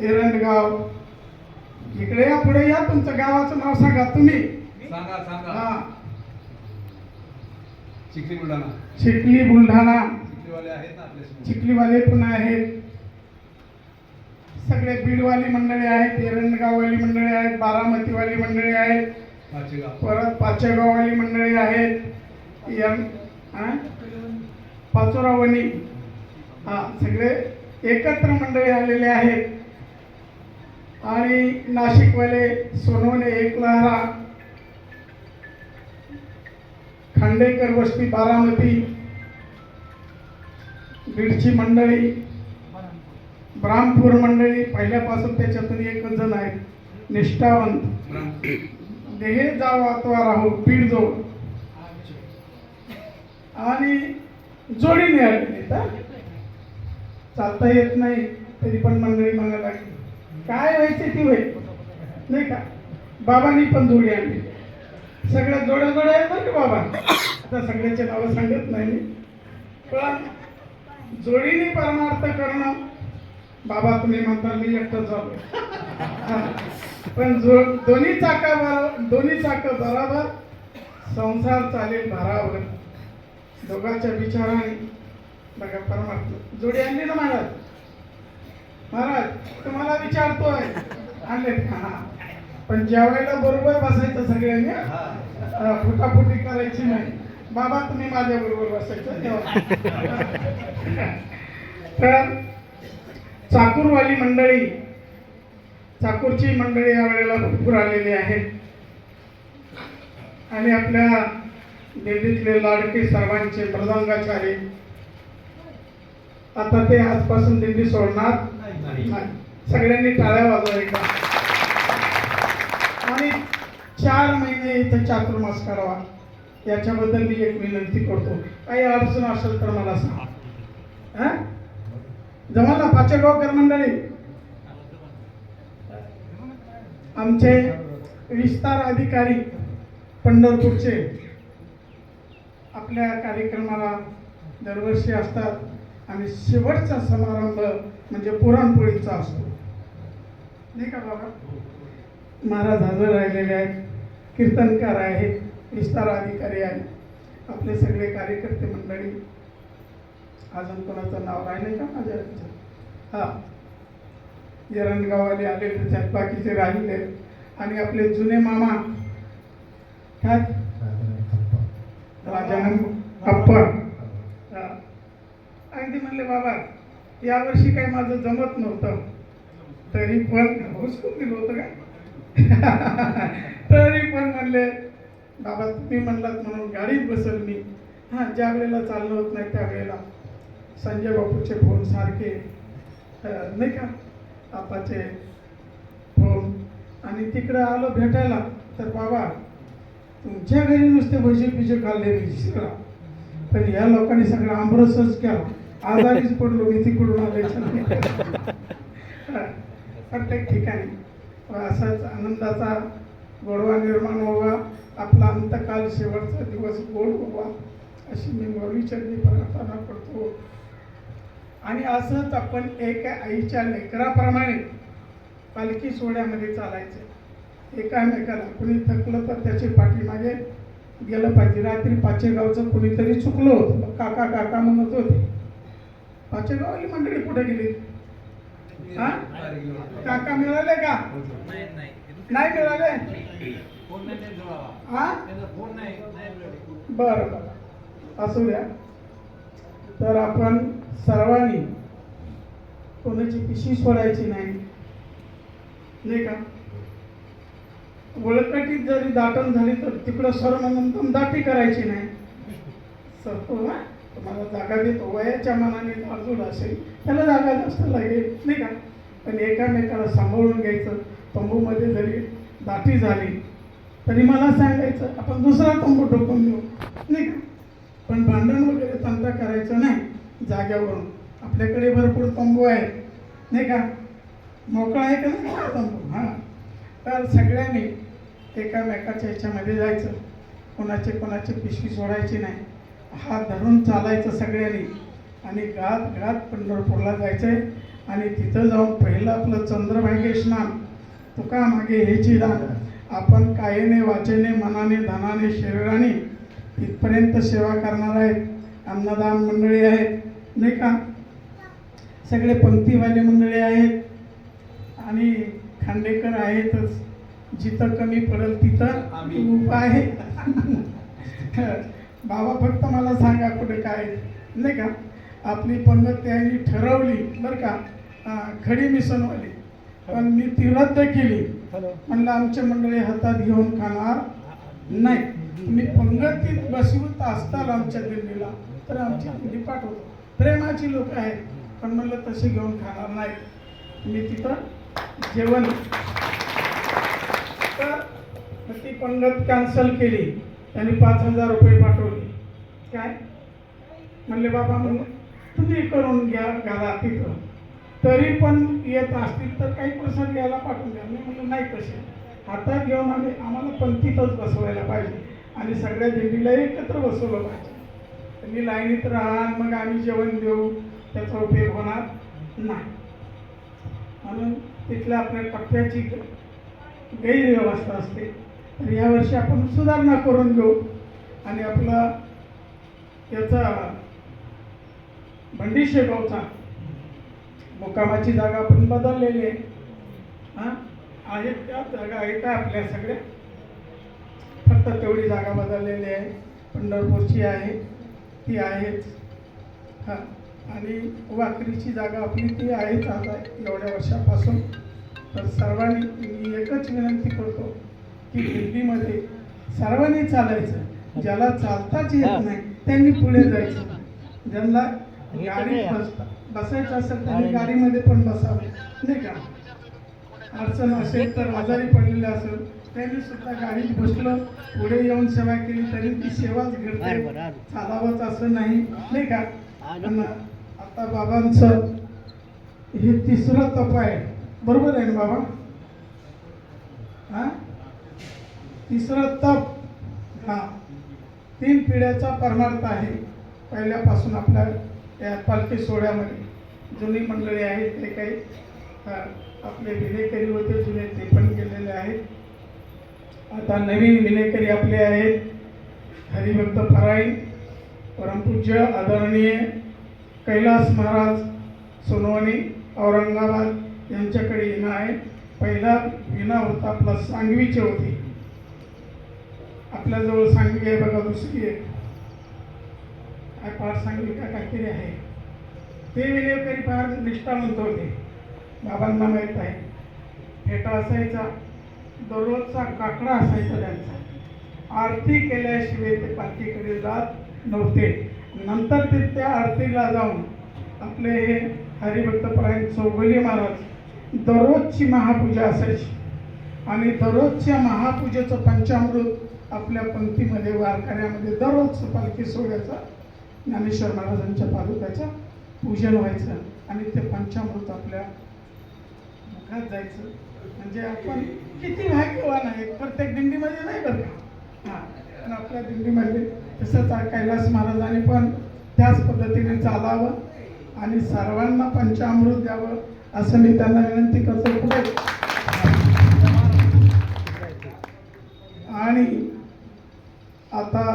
एरंडगाव इकडे या पुढे या तुमचं गावाचं नाव सांगा तुम्ही. सांगा सांगा. हा. चिखली बुलढाणा. चिखली बुलढाणा. चिखलीवाले आहेत ना आपल्या चिखलीवाले पण आहेत. सगळे बीडवाली मंडळी आहेत एरंडगाववाली मंडळी आहेत बारामतीवाली मंडळी आहेत. पाचेगाव. परत पाचेगाववाली मंडळी आहेत. यम? पाचोरावणी. हा सगळे एकत्र मंडळी आलेले आहेत. आणि नाशिकवाले सोनवणे एकलहरा खांडेकर वस्ती बारामती बीडची मंडळी ब्रामपूर मंडळी पहिल्यापासून त्याच्यातून एकच जण आहेत. निष्ठावंत. देहे जाव तो राहू बीड जोड. आणि जोडीने आलेले हा? चालता येत नाही तरी पण मंडळी मागा लागली. काय व्हायचे ती होईल नाही का? बाबांनी पण जोडी आणली. सगळ्या जोड्या जोड्या आहेत बरं का बाबा? आता सगळ्याचे नावं सांगत नाही मी. पण जोडीने परमार्थ करणं बाबा तुम्ही म्हणता मी एकटं झालो. पण जो दोन्ही चाकावर दोन्ही चाक बरोबर संसार चालेल भारावर. दोघांच्या विचाराने बघा परमार्थ. जोडी आणली ना महाराज? महाराज तुम्हाला विचारतोय. आणले. हा. पण ज्या वेळेला बरोबर बसायचं सगळ्यांनी फुटाफुटी करायची नाही. बाबा तुम्ही माझ्या बरोबर बसायचं तेव्हा. तर चाकूरवाली मंडळी चाकूरची मंडळी या वेळेला भरपूर आलेली आहेत आणि आपल्या दिल्लीतले लाडके सर्वांचे मृदंगाचारी आता ते आजपासून दिल्ली सोडणार नाही. सगळ्यांनी टाळ्या वाजवायच्या आणि चार महिने इथं चातुर्मास करावा याच्याबद्दल मी एक विनंती करतो. काही अडचण असेल तर मला सांग. हा? जमाना पाचेगावकर मंडळी. आमचे विस्तार अधिकारी पंढरपूरचे. आपल्या कार्यक्रमाला दरवर्षी असतात. आणि शेवटचा समारंभ म्हणजे पुरणपोळीचा असतो. नाही का बाबा? महाराज हजर राहिलेले आहेत कीर्तनकार आहेत विस्तार अधिकारी आहेत आपले सगळे कार्यकर्ते मंडळी. अजून कोणाचं नाव राहिले का माझ्या? हा. एरंडगाववाले आले त्याच्यात बाकीचे राहिले. आणि आपले जुने मामा. काय? राजानंद अप्पा. म्हटले बाबा यावर्षी काही माझं जमत नव्हतं. तरी पण हुसकून दिलं होतं का? तरी पण म्हणले बाबा तुम्ही म्हणलात म्हणून गाडीत बसल मी. हां ज्या वेळेला चाललं होत नाही त्या वेळेला. संजय बापूचे फोन सारखे नाही का आपाचे फोन आणि तिकडं आलो भेटायला तर बाबा तुमच्या घरी नुसते भजी पिजे खाल्ले मी सगळा पण या लोकांनी सगळं आमरसच केला. आजारीच पडलो मी तिकडून आले प्रत्येक ठिकाणी. असाच आनंदाचा गोडवा निर्माण व्हावा. आपला अंतकाल शेवटचा दिवस गोड व्हावा. अशी मी गौरीचरणी प्रार्थना करतो. आणि असंच आपण एका आईच्या लेकराप्रमाणे पालखी सोहळ्यामध्ये चालायचं. एकामेकाला कुणी थकलं तर त्याची पाठीमागे गेलं पाहिजे. रात्री पाचेगावचं कुणीतरी चुकलं होतं. काका काका म्हणत होते पाचेगावली मंडळी कुठे गेली? हा? काका मिळाले का? नाही मिळाले? हा? बरं बरं. असू द्या. तर आपण सर्वांनी कोणाची पिशी सोडायची नाही. नाही का? वळकटीत जरी दाटण झाली तर तिकडं सर म्हणून दाटी करायची नाही. सरतो हो, ना तुम्हाला जागा देतो. वयाच्या मनाने अर्जुन असेल त्याला जागा जास्त लागेल नाही का? पण एकामेकाला सांभाळून घ्यायचं. तंबूमध्ये जरी दाटी झाली तरी मला सांगायचं आपण दुसरा तंबू ठोकून देऊ नाही का? पण भांडण वगैरे तंटा करायचं नाही. जाग्यावरून आपल्याकडे भरपूर तंबू आहेत. नाही का? मोकळा आहे का नाही तंबू? हां. तर सगळ्यांनी एकामेकाच्या ह्याच्यामध्ये जायचं. कोणाचे कोणाचे पिशवी सोडायची नाही. हात धरून चालायचं सगळ्यांनी. आणि गात गात पंढरपूरला जायचं आहे आणि तिथं जाऊन पहिलं आपलं चंद्रभागे स्नान तुका मागे हेची दान आपण कायेने वाचेने मनाने धनाने शरीराने इथपर्यंत सेवा करणार आहेत. अन्नदान मंडळी आहेत नाही का? सगळे पंक्तीवाले मंडळी आहेत. आणि खांडेकर आहेतच. जिथं कमी पडेल तिथं आम्ही. उभा आहे. बाबा फक्त मला सांगा कुठे काय नाही का? आपली पंगत त्यांनी ठरवली बरं का? खडी मिसनवाली. पण मी ती रद्द केली. म्हणलं आमच्या मंडळी हातात घेऊन खाणार नाही. तुम्ही पंगतीत बसवत असताल आमच्या दिल्लीला. तर आमची दिल्ली पाठवतो प्रेमाची लोक आहेत पण म्हणलं तसे घेऊन खाणार नाही. मी तिथं जेवण. तर ती पंगत कॅन्सल केली. त्यांनी पाच हजार रुपये पाठवले. काय? म्हणले बाबा मग तुम्ही करून घ्या घाला तिथं. तरी पण येत असतील तर काही प्रसाद घ्यायला पाठवून द्या. मी म्हणलं नाही तसे. हातात घेऊन आम्ही आम्हाला पंक्तीतच बसवायला पाहिजे. आणि सगळ्या दिंडीला एकत्र बसवलं पाहिजे. तुम्ही लाईनीत राहा मग आम्ही जेवण देऊ. त्याचा उपयोग होणार नाही. म्हणून तिथल्या आपल्या टप्प्याची गैरव्यवस्था असते. तर यावर्षी आपण सुधारणा करून घेऊ. आणि आपला याचा भंडी शेगावचा मुक्कामाची जागा आपण बदललेली आहे. हां? आहेत त्या जागा आहेत आपल्या सगळ्या? फक्त तेवढी जागा बदललेली आहे. पंढरपूरची आहे ती आहेच. हां. आणि वाकरीची जागा आपली ती आहेच आता एवढ्या वर्षापासून. तर सर्वांनी मी एकच विनंती करतो. की दिल्लीमध्ये सर्वांनी चालायचं. ज्याला चालताच येत नाही त्यांनी पुढे जायचं. ज्यांना गाडीत बसता बसायचं असेल त्यांनी गाडीमध्ये पण बसावं. नाही का? अडचण असेल तर आजारी पडलेले असेल त्यांनी सुद्धा गाडीत बसलं पुढे येऊन सेवा केली तरी ती सेवाच घडते. चालावंच असं नाही. नाही का? आता बाबांचं हे तिसरं तप आहे. बरोबर आहे ना बाबा? हा? तिसरं तप हा तीन पिढ्याचा परमार्थ आहे. पहिल्यापासून आपल्या या पालखी सोहळ्यामध्ये जुनी मंडळी आहेत ते काही आपले विनेकरी होते जुने ते पण गेलेले आहेत. आता नवीन विनेकरी आपले आहेत हरिभक्त फराई परमपूज्य आदरणीय कैलास महाराज सोनवणी औरंगाबाद यांच्याकडे येणं आहे. पहिला विना होता आपला सांगवीचे होते. आपल्याजवळ सांगली आहे बघा दुसरी आहे. काय पाठ सांगली का काहीतरी आहे. ते विलेकरी फार निष्ठावंत होते बाबांना माहीत आहे. फेटा असायचा दररोजचा काकडा असायचा त्यांचा. आरती केल्याशिवाय ते पालखीकडे जात नव्हते. नंतर ते त्या आरतीला जाऊन आपले हे हरिभक्तपरायण चौगुले महाराज दररोजची महापूजा असायची. आणि दररोजच्या महापूजेचं पंचामृत आपल्या पंक्तीमध्ये वारकऱ्यामध्ये दररोज पालखी सोहळ्याचा ज्ञानेश्वर महाराजांच्या पादुकाचं पूजन व्हायचं आणि ते पंचामृत आपल्या मुखात जायचं. म्हणजे आपण किती भाग्यवान आहे प्रत्येक दिंडीमध्ये नाही बरं का? हां. पण आपल्या दिंडीमध्ये तसंच कैलास महाराजांनी पण त्याच पद्धतीने चालावं आणि सर्वांना पंचामृत द्यावं असं मी त्यांना विनंती करतो. पुढे आता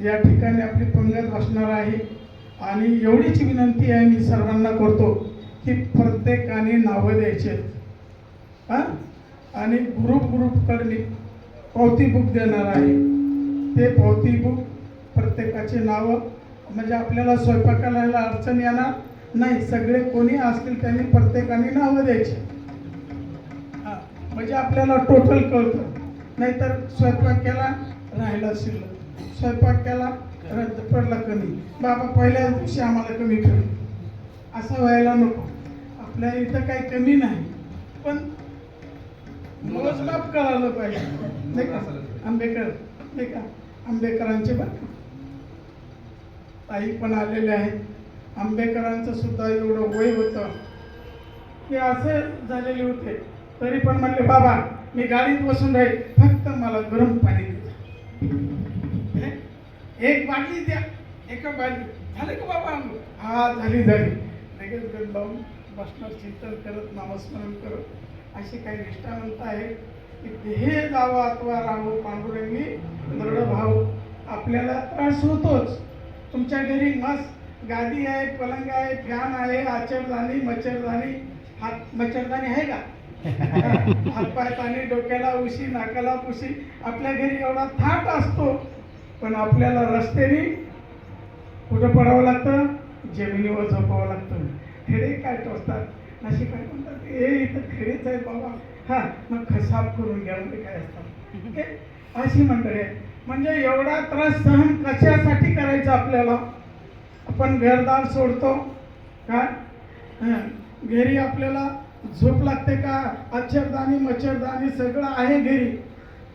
या ठिकाणी आपली पंगत बसणार आहे. आणि एवढीच विनंती आहे मी सर्वांना करतो की प्रत्येकाने नावं द्यायचे. हां? आणि ग्रुप ग्रुपकडली पावती बुक देणार आहे. ते पावती बुक प्रत्येकाचे नावं म्हणजे आपल्याला स्वयंपाकाला अडचण येणार नाही. सगळे कोणी असतील त्यांनी प्रत्येकाने नावं द्यायची. हां. म्हणजे आपल्याला टोटल कळतं. नाहीतर स्वयंपाक केला राहिला शिल्लक स्वयंपाक केला रद्द पडला कमी. बाबा पहिल्याच दिवशी आम्हाला कमी पडलं असं व्हायला नको. आपल्या इथं काही कमी नाही. पण मोजमाप करायला पाहिजे. नाही का? आंबेकर नाही का? आंबेकरांचे बरं ताई पण आलेले आहेत आंबेकरांचं सुद्धा एवढं वय होतं. की असे झालेले होते. तरी पण म्हणले बाबा मी गाडीत बसून राहील. फक्त मला गरम पाणी एक बाटली द्या. एका बाटली. झाले का बाबा हा झाली झाली. लगेच गण लावून बसणार चिंतन करत नामस्मरण करत. अशी काही निष्ठावंत आहे की देह जावं अथवा राहू पांडुरंगी दृढ भाऊ आपल्याला त्रास होतोच. तुमच्या घरी मस्त गादी आहे पलंग आहे फॅन आहे आचरदानी मच्छरदाणी हात मच्छरदाणी आहे का? हातपाय पाणी डोक्याला उशी नाकाला पुशी आपल्या घरी एवढा थाट असतो पण आपल्याला रस्त्याने कुठं पडावं लागतं? जमिनीवर झोपावं लागतं. खेडे काय टोचतात? अशी काय म्हणतात हे इथं खेडेच आहे बाबा. हा मग खसाब करून घ्या म्हणजे काय असतात अशी मंडळी आहे म्हणजे एवढा त्रास सहन कशासाठी करायचा आपल्याला? आपण घरदार सोडतो. काय घरी आपल्याला झोप लागते का? अक्षरदाणी मच्छरदाणी सगळं आहे घरी.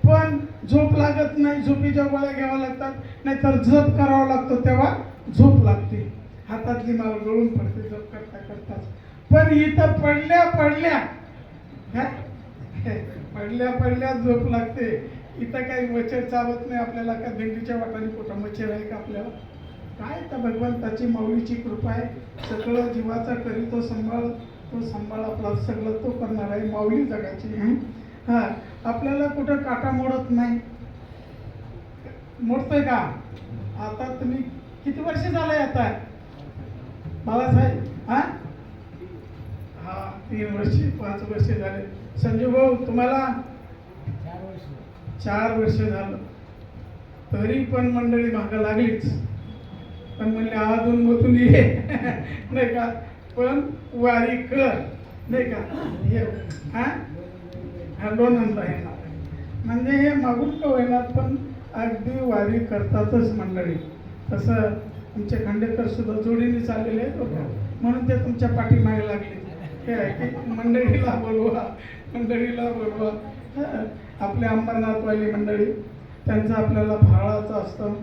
पण झोप लागत नाही झोपीच्या गोळ्या घ्याव्या लागतात. नाहीतर झोप करावा लागतो तेव्हा झोप लागते. हातातली माल गळून पडते झोप करता करताच. पण इथं पडल्या पडल्या पडल्या पडल्या झोप लागते. इथं काही मच्छर चावत नाही आपल्याला का? दिंडीच्या वाटाने कुठं मच्छर आहे का आपल्याला? काय? तर भगवंताची माऊलीची कृपा आहे. सगळं जीवाचा करीतो सांभाळ तो सांभाळ आपला सगळं तो करणार आहे माऊली जगाची. हं? हा आपल्याला कुठं काटा मोडत नाही. मोडतोय का? आता तुम्ही किती वर्ष झालंय आता? बाळासाहेब हा? हा तीन वर्ष पाच वर्ष झाले. संजू भाऊ तुम्हाला चार वर्ष. झालं. तरी पण मंडळी मागं लागलीच. पण म्हणले अधून मधून ये. नाही का? पण वारी कर. नाही का? हे हा? हा दोन आणला म्हणजे हे मागून का होईना पण अगदी वारी करतातच मंडळी. तसं आमचे खंडेकर सुद्धा जोडीने चाललेले आहेत म्हणून ते तुमच्या पाठीमागे लागले. हे आहे की मंडळीला बोलवा मंडळीला बोलवा. आपले अंबरनाथवाली मंडळी त्यांचं आपल्याला फराळाचं असतं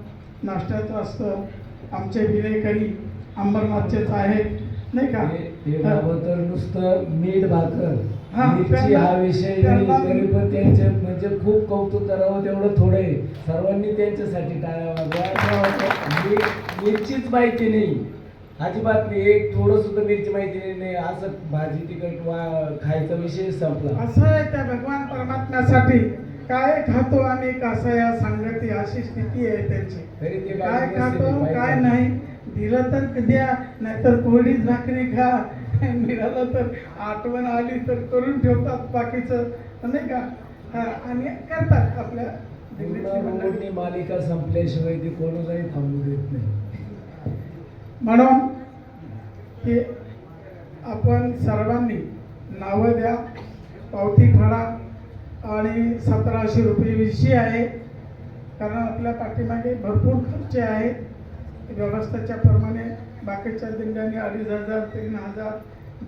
नाश्त्याचं असतं. आमचे विलेकरी अंबरनाथचेच आहेत. नाही का? ते. बाबा तर नुसतं मीठ भाकर. हा, मिरची हा विषय तरी पण त्यांचे म्हणजे खूप कौतुक करावं तेवढं थोडं आहे. सर्वांनी त्यांच्यासाठी टाळ्या वाजवा मिरचीच माहिती नाही. अजिबात नाही. एक थोडं सुद्धा मिरची माहिती नाही, असं भाजी तिखट वा खायचा विषय संपला. असं आहे त्या भगवान परमात्म्यासाठी. काय खातो आणि कसं या संगती? अशी स्थिती आहे त्यांची. तरी ते काय खातो काय. नाही. दिलं तर द्या नाहीतर कोरडीच भाकरी खा. मिळालं तर आठवण आली तर करून ठेवतात बाकीचं. नाही का? हा, आणि करतात आपल्या मालिका संपल्याशिवाय ती कोणालाही थांबू देत नाही. म्हणून की आपण सर्वांनी नावं द्या पावती फाडा आणि सतराशे रुपये विषय आहे. कारण आपल्या पाठीमागे भरपूर खर्च आहे. व्यवस्थेच्या प्रमाणे बाकीच्या दिंड्याने अडीच हजार तीन हजार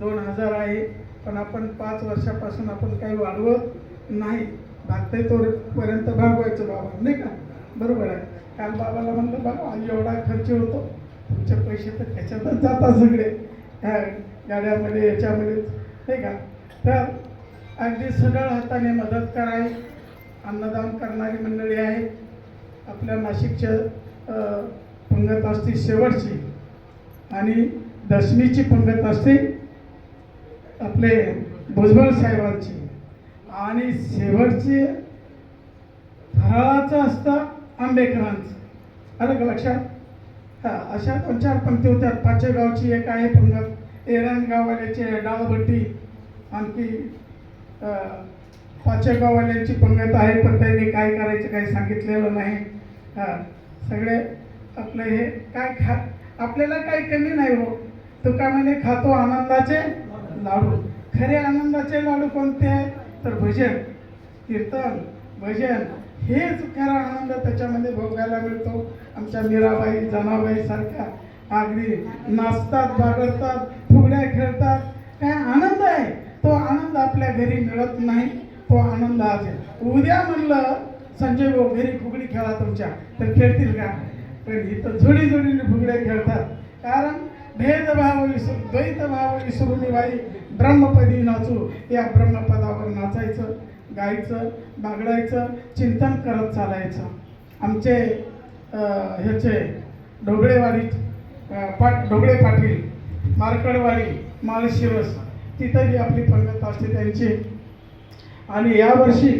दोन हजार आहे. पण आपण पाच वर्षापासून आपण काही वाढवत नाही. भागते तोपर्यंत भागवायचं बाबा नाही का? बरोबर आहे. काल बाबाला म्हणलं बाबा एवढा खर्च होतो. तुमचे पैसे तर त्याच्यातच जातात सगळे. ह्या गाड्यामध्ये याच्यामध्ये नाही का? तर अगदी सगळं हाताने मदत कराय अन्नदान करणारी मंडळी आहे आपल्या नाशिकच्या पंगत असते शेवटची. आणि दशमीची पंगत असते आपले भुजबळ साहेबांची. आणि शेवटची फराळाचं असतं आंबेकरांचं. आलं का लक्षात? हा अशा दोन चार पंक्ती होत्या. पाचेगावची एक आहे पंगत. एरणगाववाल्याचे आहे आणखी अं, पाचेगाववाल्यांची पंगत आहे पण त्यांनी काय करायचं काही सांगितलेलं नाही. हा सगळे आपलं हे काय खा आपल्याला काही कमी नाही हो. तुका म्हणे खातो आनंदाचे लाडू. खरे आनंदाचे लाडू कोणते आहेत? तर भजन कीर्तन भजन हेच खरा आनंद त्याच्यामध्ये भोगायला मिळतो. आमच्या मीराबाई जनाबाई सारख्या अगदी नाचतात बागडतात फुगड्या खेळतात. काय आनंद आहे? तो आनंद आपल्या घरी मिळत नाही. तो आनंद आज उद्या म्हणलं संजय भाऊ घरी फुगडी खेळा तुमच्या. तर खेळतील का? पण इथं जोडी जोडीने फुगड्या खेळतात. कारण भेदभाव विसरून द्वैतभाव विसरून बाई. ब्रह्मपदी नाचू. या ब्रह्मपदावर नाचायचं गायचं बागडायचं चिंतन करत चालायचं. आमचे ह्याचे ढोबळेवाडी पाट ढोबळे पाटील मारकडवाडी माळशिरस तिथं जी आपली पंगत असते त्यांची. आणि यावर्षी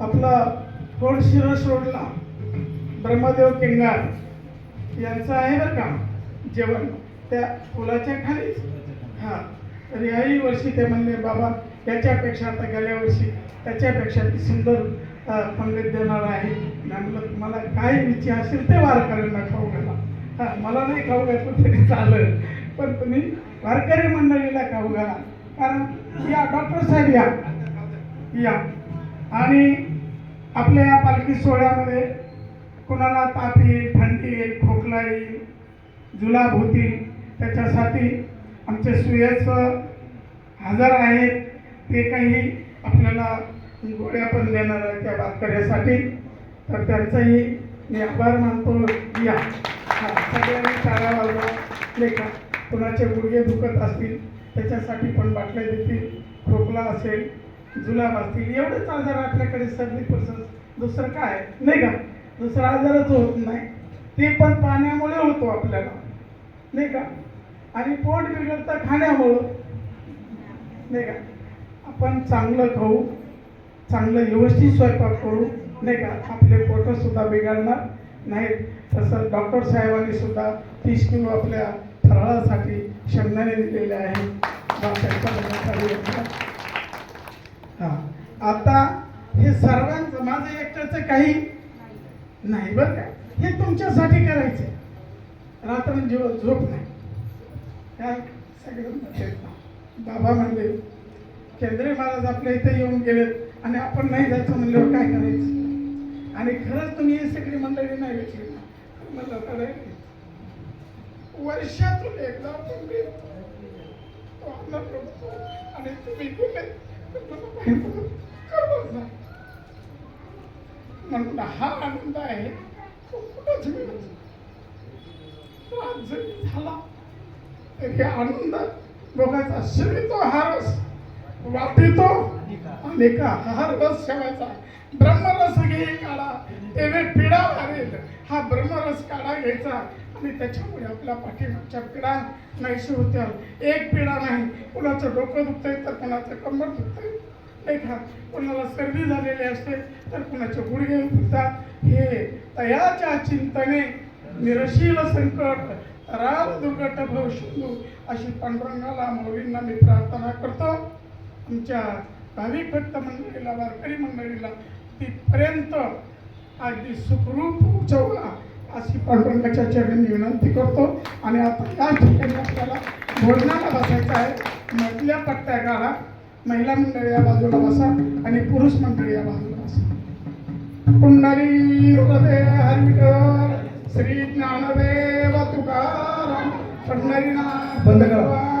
आपला फोर्ट शिरस रोडला ब्रह्मदेव केंगार यांचं आहे बरं का. जेवण त्या पुलाच्या खालीच. हां. तर याही वर्षी ते म्हणले बाबा याच्यापेक्षा आता गेल्या वर्षी त्याच्यापेक्षा ती सुंदर अ, पंगत देणार आहे. म्हटलं मला तुम्हाला काय इच्छा असेल ते वारकऱ्यांना खाऊ घाला हां मला नाही खाऊ घातलं तरी चालेल. पण तुम्ही वारकरी मंडळीला खाऊ घाला. कारण या डॉक्टर साहेब या. या. आणि आपल्या या पालखी सोहळ्यामध्ये कुणाला ताप येईल थंडी येईल खोकला येईल जुलाब होतील त्याच्यासाठी आमचे सुयस हजर आहेत. ते काही आपल्याला गोळ्या पण देणार आहे त्या वारकऱ्यासाठी तर त्यांचाही मी आभार मानतो. या. सगळ्यांनी टाळ्या वाजवा. नाही का? कुणाचे गुडघे दुखत असतील त्याच्यासाठी पण बाटल्या देतील खोकला असेल जुलाब असतील एवढेच आजार आपल्याकडे सर्दी पसंत दुसरं काय? नाही का? दुसरा आजारच होत नाही. ते पण पाण्यामुळे होतो आपल्याला. नाही का? आणि पोट बिघडतं खाण्यामुळं. नाही का? आपण चांगलं खाऊ चांगलं व्यवस्थित स्वयंपाक करू नाही का? आपले पोटंसुद्धा बिघडणार नाहीत. तसं डॉक्टर साहेबांनी सुद्धा तीस किलो आपल्या फराळासाठी शेंगदाणे दिलेले आहे हां. आता हे सर्वांचं माझं एकट्याचं काही नाही बरं का? हे तुमच्यासाठी करायचं रात्रंदिवस म्हणजे झोप नाही. काय सगळं बाबा म्हणले केंद्रे महाराज आपल्या इथे येऊन गेलेत आणि आपण नाही जायचं म्हणल्यावर काय करायचं? आणि खरंच तुम्ही ही सगळी मंडळी नाही भेटली मला तर वर्षातून एकदा तुम्ही आणि तुम्ही गेले म्हणून हा आनंद आहे. झाला तरी आनंद बघायचा शिवितो हा रस वाटितो आणि का हा रस ठेवायचा ब्रह्मरस घे काढा तेवे पिढा मारेल हा ब्रह्मरस काढा घ्यायचा आणि त्याच्यामुळे आपल्या पाठीमागच्या पिढा नाहीशी होत्या एक पिढा नाही. कुणाचं डोकं दुखतंय तर कुणाचं कंबर दुखतंय. नाही कुणाला सर्दी झालेली असते तर कुणाचे गुडघे दुखतात. हे तयाच्या चिंतने निरशील संकट राम दुर्गट भव शिंदू अशी पांडुरंगाला मौलींना मी प्रार्थना करतो. आमच्या भाविक भक्त मंडळीला वारकरी मंडळीला तिथपर्यंत अगदी सुखरूप पोहोचवला अशी पांडुरंगाच्या चरणी विनंती करतो. आणि आता या ठिकाणी आपल्याला भोजनाला बसायचं आहे. मधल्या पट्ट्या काढा. महिला मंडळी या बाजूला बसा आणि पुरुष मंडळी या बाजूला बसा पुंडरी हृदय हरिविठल श्री ज्ञानदेव तुकाराम पंढरीनाथ बंद करा.